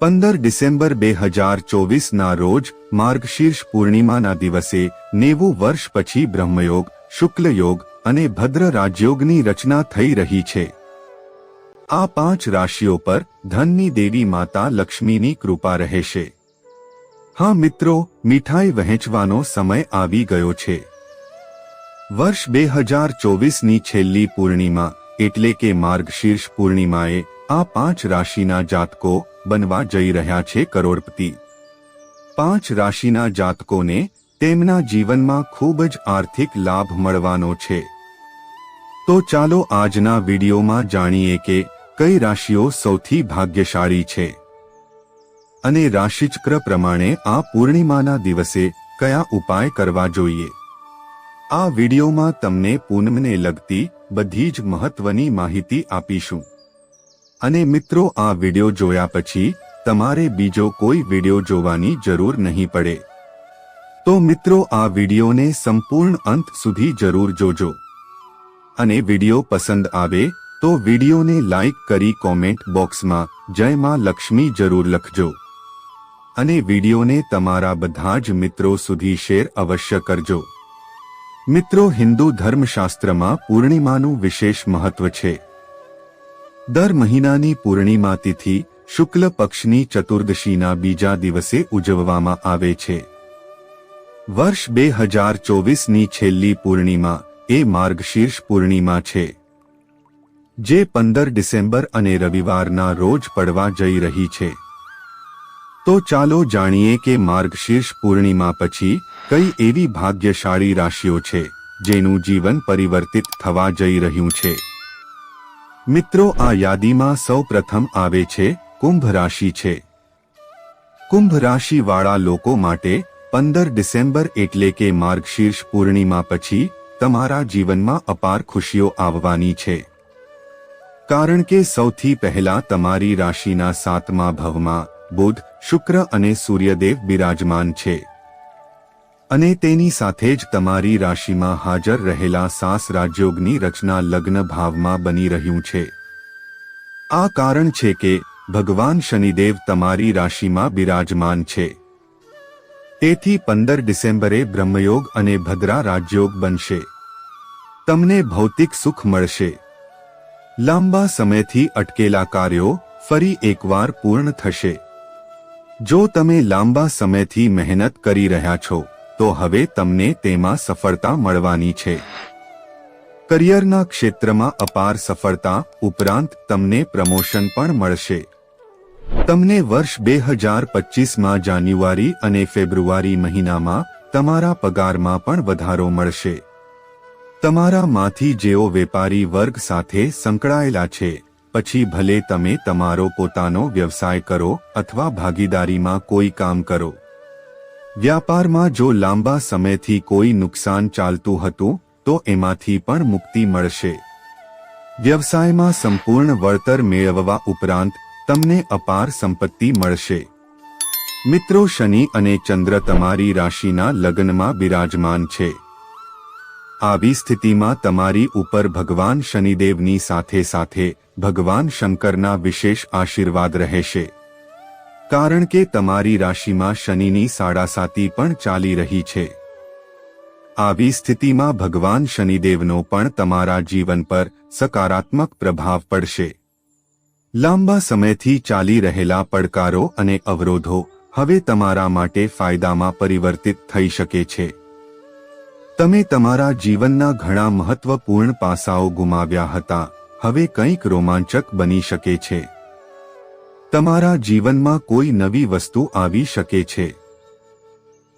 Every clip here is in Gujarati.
પંદર ડિસેમ્બર બે હજાર ચોવીસના રોજ માર્ગશીર્ષ પૂર્ણિમાના દિવસે નેવું વર્ષ પછી બ્રહ્મયોગ, શુક્લયોગ અને ભદ્ર રાજયોગની રચના થઈ રહી છે. આ પાંચ રાશિઓ પર ધનની દેવી માતા લક્ષ્મીની કૃપા રહેશે. હા મિત્રો, મીઠાઈ વહેંચવાનો સમય આવી ગયો છે. વર્ષ બે હજાર ચોવીસની છેલ્લી પૂર્ણિમા એટલે કે માર્ગશીર્ષ પૂર્ણિમાએ આ પાંચ રાશિના જાતકો બનવા જઈ રહ્યા છે કરોડપતિ. પાંચ રાશિના જાતકોને તેમના જીવનમાં ખૂબ જ આર્થિક લાભ મળવાનો છે. તો ચાલો આજના વિડીયોમાં જાણીએ કે કઈ રાશિઓ સૌથી ભાગ્યશાળી છે. અને રાશિચક્ર પ્રમાણે આ પૂર્ણિમાના દિવસે કયા ઉપાય કરવા જોઈએ. આ વિડીયોમાં તમને પૂનમને લગતી બધી જ મહત્વની માહિતી આપીશું. અને મિત્રો, આ વિડિયો જોયા પછી તમારે બીજો કોઈ વિડિયો જોવાની જરૂર નહીં પડે. તો મિત્રો, આ વિડિયોને સંપૂર્ણ અંત સુધી જરૂર જોજો. અને વિડિયો પસંદ આવે તો વિડિયોને લાઇક કરી કોમેન્ટ બોક્સમાં જય માં લક્ષ્મી જરૂર લખજો. અને વિડિયોને તમારા બધા જ મિત્રો સુધી શેર અવશ્ય કરજો. મિત્રો, હિન્દુ ધર્મશાસ્ત્રમાં પૂર્ણિમાનું વિશેષ મહત્વ છે. દર મહિનાની પૂર્ણિમા તિથિ શુક્લ પક્ષની ચતુર્દશીના બીજા દિવસે ઉજવવામાં આવે છે. વર્ષ બે હજાર ચોવીસની છેલ્લી પૂર્ણિમા એ માર્ગશીર્ષ પૂર્ણિમા છે. જે પંદર ડિસેમ્બર અને રવિવારના રોજ પડવા જઈ રહી છે. તો ચાલો જાણીએ કે માર્ગશીર્ષ પૂર્ણિમા પછી કઈ એવી ભાગ્યશાળી રાશિઓ છે, જેનું જીવન પરિવર્તિત થવા જઈ રહ્યું છે. મિત્રો, આ યાદીમાં સૌ પ્રથમ આવે છે કુંભ રાશિ છે. કુંભ રાશિવાળા લોકો માટે પંદર ડિસેમ્બર એટલે કે માર્ગશીર્ષ પૂર્ણિમા પછી તમારા જીવનમાં અપાર ખુશીઓ આવવાની છે. કારણ કે સૌથી પહેલા તમારી રાશિના સાતમા ભવમાં બુધ, શુક્ર અને સૂર્યદેવ બિરાજમાન છે. અને તેની સાથે જ તમારી રાશિમાં હાજર રહેલા સાસ રાજયોગની રચના લગ્ન ભાવમાં બની રહ્યું છે. આ કારણ છે કે ભગવાન શનિદેવ તમારી રાશિમાં બિરાજમાન છે. તેથી પંદર ડિસેમ્બરે બ્રહ્મયોગ અને ભદ્રા રાજયોગ બનશે. તમને ભૌતિક સુખ મળશે. લાંબા સમયથી અટકેલા કાર્યો ફરી એકવાર પૂર્ણ થશે. જો તમે લાંબા સમયથી મહેનત કરી રહ્યા છો તો હવે તમને તેમાં સફળતા મળવાની છે. કરિયરના ક્ષેત્રમાં અપાર સફળતા ઉપરાંત તમને પ્રમોશન પણ મળશે. તમને વર્ષ બે હજાર પચીસમાં જાન્યુઆરી અને ફેબ્રુઆરી મહિનામાં તમારા પગારમાં પણ વધારો મળશે. તમારામાંથી જેઓ વેપારી વર્ગ સાથે સંકળાયેલા છે, પછી ભલે તમે તમારો પોતાનો વ્યવસાય કરો અથવા ભાગીદારીમાં કોઈ કામ કરો. વ્યાપારમાં જો લાંબા સમયથી કોઈ નુકસાન ચાલતું હતું, તો એમાંથી પણ મુક્તિ મળશે. વ્યવસાયમાં સંપૂર્ણ વળતર મેળવવા ઉપરાંત, તમને અપાર સંપત્તિ મળશે. મિત્રો શનિ અને ચંદ્ર તમારી રાશિના લગ્નમાં બિરાજમાન છે. આવી સ્થિતિમાં તમારી ઉપર ભગવાન શનિદેવની સાથે સાથે ભગવાન શંકરના વિશેષ આશીર્વાદ રહેશે. કારણ કે તમારી રાશિમાં શનિની સાડાસાતી પણ ચાલી રહી છે. આવી સ્થિતિમાં ભગવાન શનિદેવનો પણ તમારા જીવન પર સકારાત્મક પ્રભાવ પડશે. લાંબા સમયથી ચાલી રહેલા પડકારો અને અવરોધો હવે તમારા માટે ફાયદામાં પરિવર્તિત થઈ શકે છે. તમે તમારા જીવનના ઘણા મહત્વપૂર્ણ પાસાઓ ગુમાવ્યા હતા, હવે કંઈક રોમાંચક બની શકે છે. તમારા જીવનમાં કોઈ નવી વસ્તુ આવી શકે છે.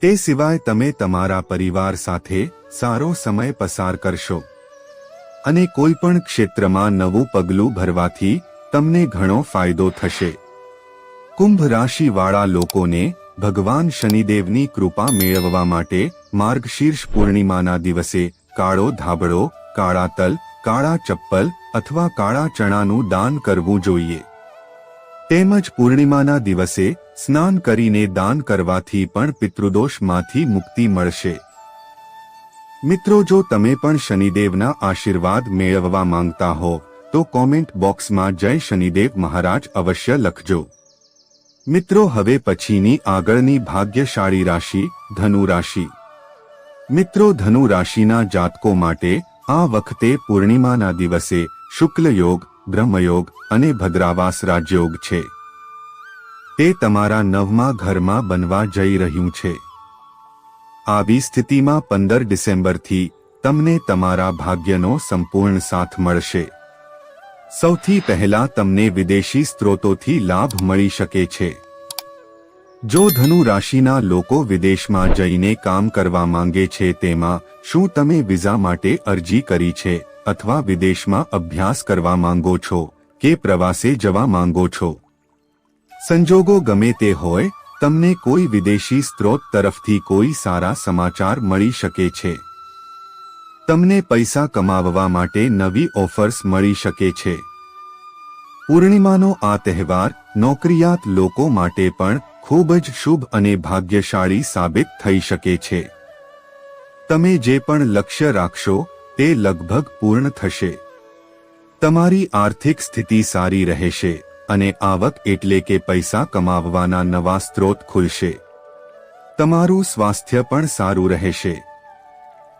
તે સિવાય તમે તમારા પરિવાર સાથે સારો સમય પસાર કરશો. અને કોઈ પણ ક્ષેત્રમાં નવું પગલું ભરવાથી તમને ઘણો ફાયદો થશે. કુંભ રાશિવાળા લોકોને ભગવાન શનિદેવની કૃપા મેળવવા માટે માર્ગશીર્ષ પૂર્ણિમાના દિવસે કાળો ધાબળો, કાળા તલ, કાળા ચપ્પલ અથવા કાળા ચણાનું દાન કરવું જોઈએ. તેમજ પૂર્ણિમાના દિવસે સ્નાન કરીને દાન કરવાથી પણ પિતૃદોષમાંથી મુક્તિ મળશે. મિત્રો, જો તમે પણ શનિદેવના આશીર્વાદ મેળવવા માંગતા હો, તો કોમેન્ટ બોક્સમાં જય શનિદેવ મહારાજ અવશ્ય લખજો. મિત્રો, હવે પછીની આગળની ભાગ્યશાળી રાશિ ધનુ રાશિ. મિત્રો, ધનુ રાશિના જાતકો માટે આ વખતે પૂર્ણિમાના દિવસે શુક્લ યોગ બ્રહ્મયોગ અને ભદ્રાવાસ રાજયોગ છે. તે તમારા નવમા ઘરમાં બનવા જઈ રહ્યું છે. આવી સ્થિતિમાં પંદર ડિસેમ્બરથી તમને તમારા ભાગ્યનો સંપૂર્ણ સાથ મળશે. સૌથી પહેલા તમને વિદેશી સ્ત્રોતોથી લાભ મળી શકે છે. જો ધનુ રાશિના લોકો વિદેશમાં જઈને કામ કરવા માંગે છે તેમાં શું તમે વિઝા માટે અરજી કરી છે? અથવા વિદેશમાં અભ્યાસ કરવા માંગો છો, કે પ્રવાસે જવા માંગો છો? સંજોગો ગમે તે હોય, તમને કોઈ વિદેશી સ્ત્રોત તરફથી કોઈ સારા સમાચાર મળી શકે છે. તમને પૈસા કમાવવા માટે નવી ઓફર્સ મળી શકે છે. પૂર્ણિમાનો આ તહેવાર નોકરિયાત લોકો માટે પણ ખૂબ જ શુભ અને ભાગ્યશાળી સાબિત થઈ શકે છે. તમે જે પણ લક્ષ્ય રાખશો તે લગભગ પૂર્ણ થશે. તમારી આર્થિક સ્થિતિ સારી રહેશે અને આવક એટલે કે પૈસા કમાવવાના નવા સ્ત્રોત ખુલશે. તમારું સ્વાસ્થ્ય પણ સારું રહેશે.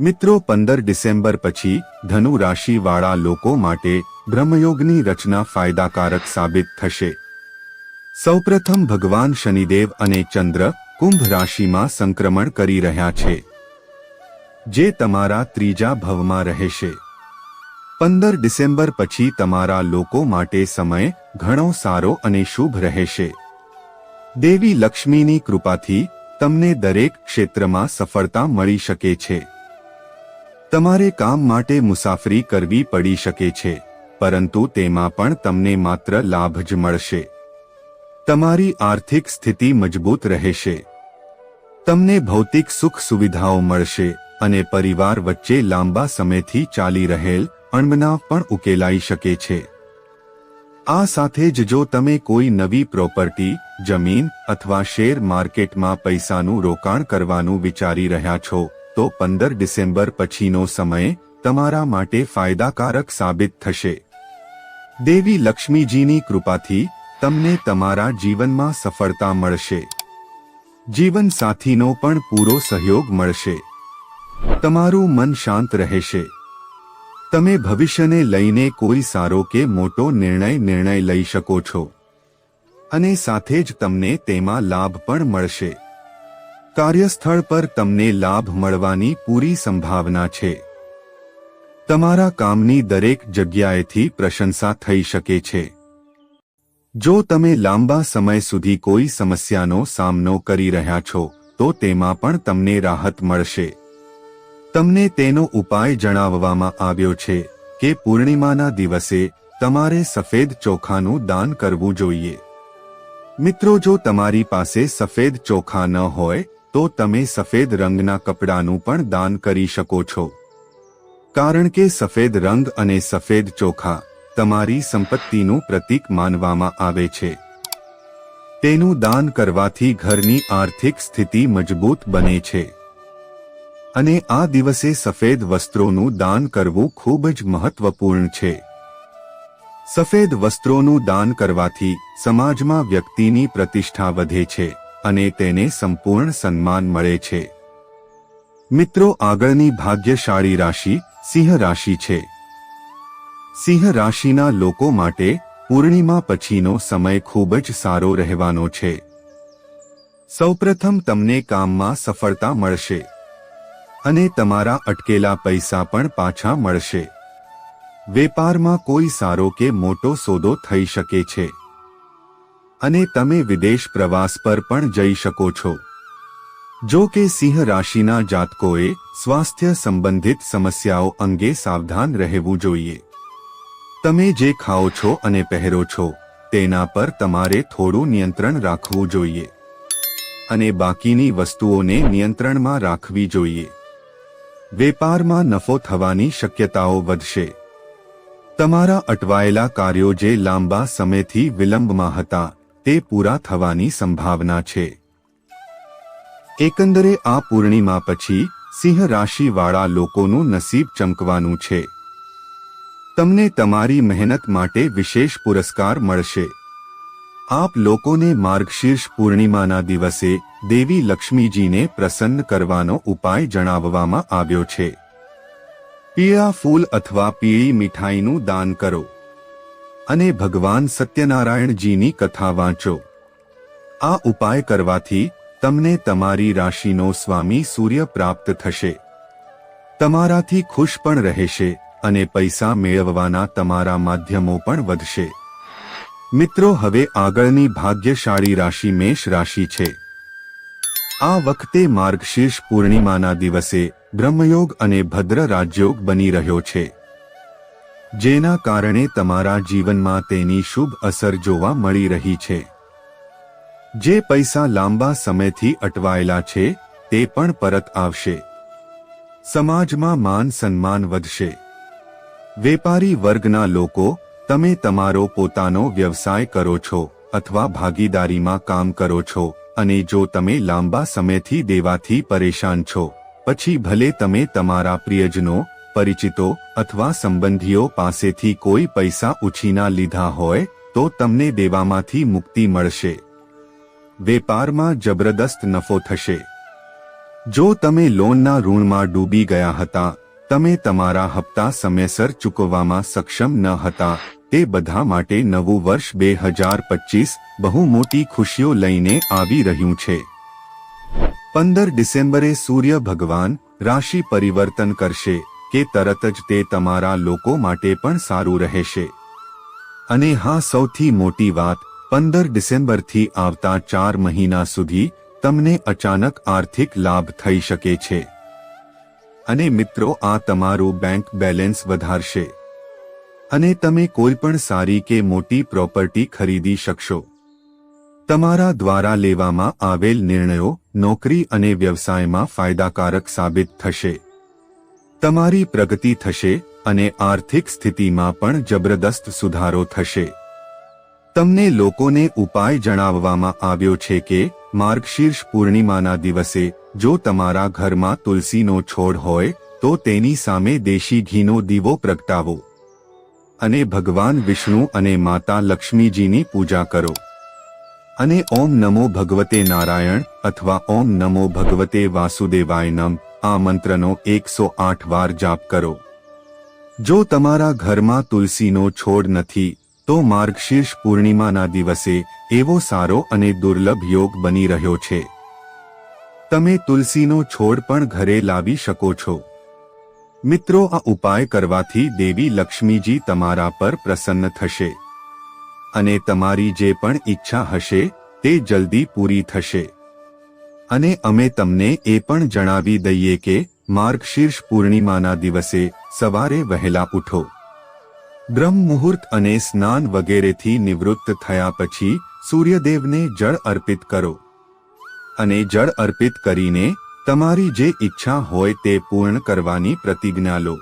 મિત્રો, પંદર ડિસેમ્બર પછી ધનુ રાશિવાળા લોકો માટે બ્રહ્મયોગની રચના ફાયદાકારક સાબિત થશે. સૌપ્રથમ ભગવાન શનિદેવ અને ચંદ્ર કુંભ રાશિમાં સંક્રમણ કરી રહ્યા છે. જે તમારા ત્રીજા ભવમાં રહેશે. પંદર ડિસેમ્બર પછી તમારા લોકો માટે સમય ઘણો સારો અને શુભ રહેશે. દેવી લક્ષ્મીની કૃપાથી તમને દરેક ક્ષેત્રમાં સફળતા મળી શકે છે. તમારે કામ માટે મુસાફરી કરવી પડી શકે છે, પરંતુ તેમાં પણ તમને માત્ર લાભ જ મળશે. તમારી આર્થિક સ્થિતિ મજબૂત રહેશે. તમને ભૌતિક સુખ સુવિધાઓ મળશે. અને પરિવાર વચ્ચે લાંબા સમયથી ચાલી રહેલ અણબનાવ પણ ઉકેલાઈ શકે છે. આ સાથે જ જો તમે કોઈ નવી પ્રોપર્ટી, જમીન અથવા શેર માર્કેટમાં પૈસાનું રોકાણ કરવાનું વિચારી રહ્યા છો, તો પંદર ડિસેમ્બર પછીનો સમય તમારા માટે ફાયદાકારક સાબિત થશે. દેવી લક્ષ્મીજીની કૃપાથી તમને તમારા જીવનમાં સફળતા મળશે. જીવનસાથીનો પણ પૂરો સહયોગ મળશે. તમારું મન શાંત રહેશે. તમે ભવિષ્યને લઈને કોઈ સારો કે મોટો નિર્ણય નિર્ણય લઈ શકો છો. અને સાથે જ તમને તેમાં લાભ પણ મળશે. કાર્યસ્થળ પર તમને લાભ મળવાની પૂરી સંભાવના છે. તમારા કામની દરેક જગ્યાએથી પ્રશંસા થઈ શકે છે. જો તમે લાંબા સમય સુધી કોઈ સમસ્યાનો સામનો કરી રહ્યા છો, તો તેમાં પણ તમને રાહત મળશે. તમને તેનો ઉપાય જણાવવામાં આવ્યો છે કે પૂર્ણિમાના દિવસે તમારે સફેદ ચોખાનું દાન કરવું જોઈએ. મિત્રો, જો તમારી પાસે સફેદ ચોખા ન હોય, તો તમે સફેદ રંગના કપડાનું પણ દાન કરી શકો છો. કારણ કે સફેદ રંગ અને સફેદ ચોખા તમારી સંપત્તિનું પ્રતીક માનવામાં આવે છે. તેનું દાન કરવાથી ઘરની આર્થિક સ્થિતિ મજબૂત બને છે. અને આ દિવસે સફેદ વસ્ત્રોનું દાન કરવું ખૂબ જ મહત્વપૂર્ણ છે. સફેદ વસ્ત્રોનું દાન કરવાથી સમાજમાં વ્યક્તિની પ્રતિષ્ઠા વધે છે અને તેને સંપૂર્ણ સન્માન મળે છે. મિત્રો, આગળની ભાગ્યશાળી રાશિ સિંહ રાશિ છે. સિંહ રાશિના લોકો માટે પૂર્ણિમા પછીનો સમય ખૂબ જ સારો રહેવાનો છે. સૌપ્રથમ તમને કામમાં સફળતા મળશે. અને તમારા અટકેલા પૈસા પણ પાછા મળશે. વેપારમાં કોઈ સારો કે મોટો સોદો થઈ શકે છે. અને તમે વિદેશ પ્રવાસ પર પણ જઈ શકો છો. જો કે સિંહ રાશિના જાતકોએ સ્વાસ્થ્ય સંબંધિત સમસ્યાઓ અંગે સાવધાન રહેવું જોઈએ. તમે જે ખાઓ છો અને પહેરો છો, તેના પર તમારે થોડું નિયંત્રણ રાખવું જોઈએ. અને બાકીની વસ્તુઓને નિયંત્રણમાં રાખવી જોઈએ. વેપારમાં નફો થવાની શક્યતાઓ વધશે. તમારા અટવાયેલા કાર્યો જે લાંબા સમયથી વિલંબમાં હતા, તે પૂરા થવાની સંભાવના છે. એકંદરે આ પૂર્ણિમા પછી સિંહ રાશિવાળા લોકોનું નસીબ ચમકવાનું છે. તમને તમારી મહેનત માટે વિશેષ પુરસ્કાર મળશે. આપ લોકોને માર્ગશીર્ષ પૂર્ણિમાના દિવસે દેવી લક્ષ્મીજીને પ્રસન્ન કરવાનો ઉપાય જણાવવામાં આવ્યો છે. પીળા ફૂલ અથવા પીળી મીઠાઈનું દાન કરો અને ભગવાન સત્યનારાયણજીની કથા વાંચો. આ ઉપાય કરવાથી તમને તમારી રાશિનો સ્વામી સૂર્ય પ્રાપ્ત થશે. તમારાથી ખુશ પણ રહેશે અને પૈસા મેળવવાના તમારા માધ્યમો પણ વધશે. મિત્રો, હવે આગળની ભાગ્યશાળી રાશિ મેષ રાશિ છે. આ વખતે માર્ગશીર્ષ પૂર્ણિમાના દિવસે બ્રહ્મયોગ અને ભદ્ર રાજયોગ બની રહ્યો છે. જેના કારણે તમારા જીવનમાં તેની શુભ અસર જોવા મળી રહી છે. જે પૈસા લાંબા સમયથી અટવાયેલા છે, તે પણ પરત આવશે. સમાજમાં માન સન્માન વધશે. વેપારી વર્ગના લોકો, તમે તમારો પોતાનો વ્યવસાય કરો છો, અથવા ભાગીદારીમાં કામ કરો છો અને જો તમે લાંબા સમયથી દેવાથી પરેશાન છો, પછી ભલે તમે તમારા પ્રિયજનો, પરિચિતો અથવા સંબંધીઓ પાસેથી કોઈ પૈસા ઉછીના લીધા હોય, તો તમને દેવામાંથી મુક્તિ મળશે. વેપારમાં જબરદસ્ત નફો થશે. જો તમે લોનના ઋણમાં ડૂબી ગયા હતા, તમે તમારા હપ્તા સમયસર ચૂકવવામાં સક્ષમ ન હતા તે બધા માટે નવું વર્ષ બે હજાર પચીસ બહુ મોટી ખુશીઓ લઈને આવી રહ્યું છે. પંદર ડિસેમ્બરે સૂર્ય ભગવાન રાશિ પરિવર્તન કરશે કે તરત જ તે તમારા લોકો માટે પણ સારું રહેશે. અને હા, સૌથી મોટી વાત, પંદર ડિસેમ્બરથી આવતા ચાર મહિના સુધી તમને અચાનક આર્થિક લાભ થઈ શકે છે. અને મિત્રો, આ તમારું બેંક બેલેન્સ વધારશે. અને તમે કોઈ પણ સારી કે મોટી પ્રોપર્ટી ખરીદી શકશો. તમારા દ્વારા લેવામાં આવેલ નિર્ણયો નોકરી અને વ્યવસાયમાં ફાયદાકારક સાબિત થશે. તમારી પ્રગતિ થશે અને આર્થિક સ્થિતિમાં પણ જબરદસ્ત સુધારો થશે. તમને લોકોને ઉપાય જણાવવામાં આવ્યો છે કે, માર્ગશીર્ષ પૂર્ણિમાના દિવસે જો તમારા ઘરમાં તુલસીનો છોડ હોય, તો તેની સામે દેશી ઘીનો દીવો પ્રગટાવો. અને ભગવાન વિષ્ણુ અને માતા લક્ષ્મીજીની પૂજા કરો. અને ઓમ નમો ભગવતે નારાયણ અથવા ઓમ નમો ભગવતે વાસુદેવાય નમ, આ મંત્રનો એકસો આઠ વાર જાપ કરો. જો તમારા ઘરમાં તુલસીનો છોડ નથી, તો માર્ગશીર્ષ પૂર્ણિમાના દિવસે એવો સારો અને દુર્લભ યોગ બની રહ્યો છે. તમે તુલસીનો છોડ પણ ઘરે લાવી શકો છો. મિત્રો, આ ઉપાય કરવાથી દેવી લક્ષ્મીજી તમારા પર પ્રસન્ન થશે. અને તમારી જે પણ ઈચ્છા હશે, તે જલ્દી પૂરી થશે. અને અમે તમને એ પણ જણાવી દઈએ કે, માર્ગશીર્ષ પૂર્ણિમાના દિવસે સવારે વહેલા ઉઠો. બ્રહ્મ મુહૂર્ત અને સ્નાન વગેરેથી નિવૃત્ત થયા પછી સૂર્યદેવને જળ અર્પિત કરો. અને જળ અર્પિત કરીને તમારી જે ઈચ્છા હોય તે પૂર્ણ કરવાની પ્રતિજ્ઞા લો.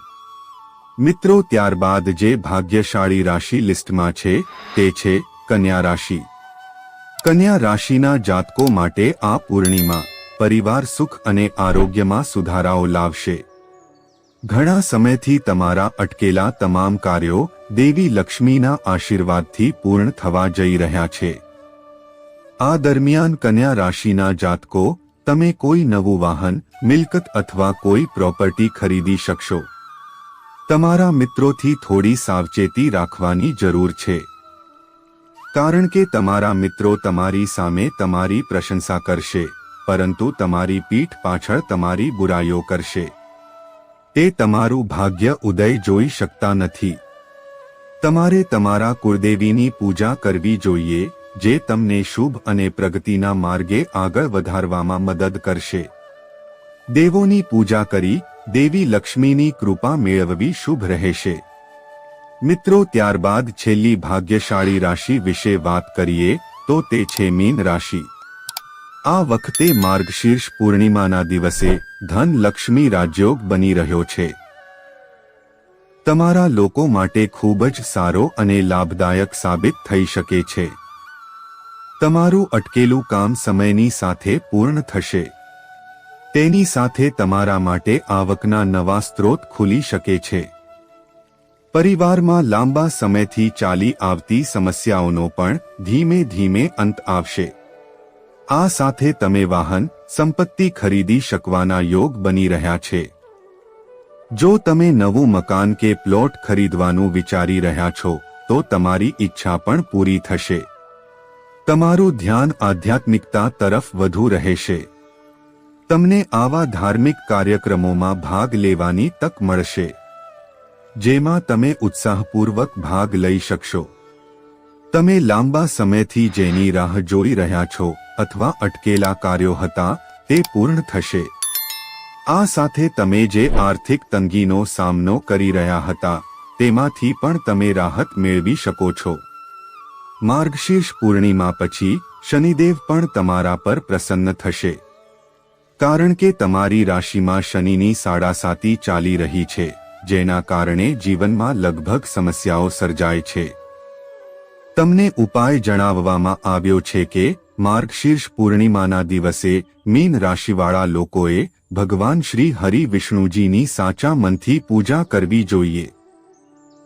મિત્રો, ત્યારબાદ જે ભાગ્યશાળી રાશિ લિસ્ટમાં છે, તે છે કન્યા રાશિ. કન્યા રાશિના જાતકો માટે આ પૂર્ણિમા પરિવાર સુખ અને આરોગ્યમાં સુધારાઓ લાવશે. ઘણા સમયથી તમારા અટકેલા તમામ કાર્યો દેવી લક્ષ્મીના આશીર્વાદથી પૂર્ણ થવા જઈ રહ્યા છે. આ દરમિયાન કન્યા રાશિના જાતકો તમે કોઈ નવું વાહન, મિલકત અથવા કોઈ પ્રોપર્ટી ખરીદી શકશો. તમારા મિત્રોથી થોડી સાવચેતી રાખવાની જરૂર છે. કારણ કે તમારા મિત્રો તમારી સામે તમારી પ્રશંસા કરશે, પરંતુ તમારી પીઠ પાછળ તમારી બુરાઈઓ કરશે. તે તમારું ભાગ્ય ઉદય જોઈ શકતા નથી. તમારે તમારા કુળદેવીની પૂજા કરવી જોઈએ જે તમને શુભ અને પ્રગતિના માર્ગે આગળ વધારવામાં મદદ કરશે. દેવોની પૂજા કરી, દેવી લક્ષ્મીની કૃપા મેળવવી શુભ રહેશે. મિત્રો, ત્યારબાદ છેલ્લી ભાગ્યશાળી રાશિ વિશે વાત કરીએ, તો તે છે મીન રાશિ. આ વખતે માર્ગશીર્ષ પૂર્ણિમાના દિવસે ધન લક્ષ્મી રાજયોગ બની રહ્યો છે. તમારા લોકો માટે ખૂબ જ સારો અને લાભદાયક સાબિત થઈ શકે છે. તમારું અટકેલું કામ સમયની સાથે પૂર્ણ થશે. તેની સાથે તમારા માટે આવકના નવા સ્ત્રોત ખુલી શકે છે. પરિવારમાં લાંબા સમયથી ચાલી આવતી સમસ્યાઓનો પણ ધીમે ધીમે અંત આવશે. આ સાથે તમે વાહન, સંપત્તિ ખરીદી શકવાના યોગ બની રહ્યા છે. જો તમે નવું મકાન કે પ્લોટ ખરીદવાનું વિચારી રહ્યા છો, તો તમારી ઈચ્છા પણ પૂરી થશે. તમારું ધ્યાન આધ્યાત્મિકતા તરફ વધુ રહેશે. તમને આવા ધાર્મિક કાર્યક્રમોમાં ભાગ લેવાની તક મળશે. જેમાં તમે ઉત્સાહપૂર્વક ભાગ લઈ શકશો. તમે લાંબા સમયથી જેની રાહ જોઈ રહ્યા છો અથવા અટકેલા કાર્યો હતા, તે પૂર્ણ થશે. આ સાથે તમે જે આર્થિક તંગીનો સામનો કરી રહ્યા હતા, તેમાંથી પણ તમે રાહત મેળવી શકો છો. માર્ગશીર્ષ પૂર્ણિમા પછી શનિદેવ પણ તમારા પર પ્રસન્ન થશે. કારણ કે તમારી રાશિમાં શનિની સાડાસાતી ચાલી રહી છે, જેના કારણે જીવનમાં લગભગ સમસ્યાઓ સર્જાય છે. તમને ઉપાય જણાવવામાં આવ્યો છે કે, માર્ગશીર્ષ પૂર્ણિમાના દિવસે મીન રાશિવાળા લોકોએ ભગવાન શ્રી હરિ વિષ્ણુજીની સાચા મનથી પૂજા કરવી જોઈએ.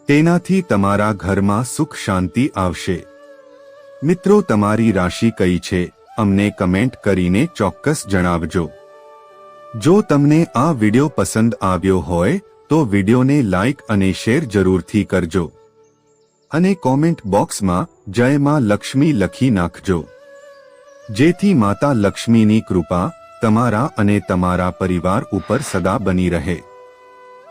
તેનાથી તમારા ઘરમાં સુખ શાંતિ આવશે. મિત્રો, તમારી રાશિ કઈ છે? અમને કમેન્ટ કરીને ચોક્કસ જણાવજો. જો તમને આ વિડિયો પસંદ આવ્યો હોય, તો વિડિયોને લાઇક અને શેર જરૂરથી કરજો. અને કોમેન્ટ બોક્સમાં જય માં લક્ષ્મી લખી નાખજો. જેથી માતા લક્ષ્મીની કૃપા તમારા અને તમારા પરિવાર ઉપર સદા બની રહે.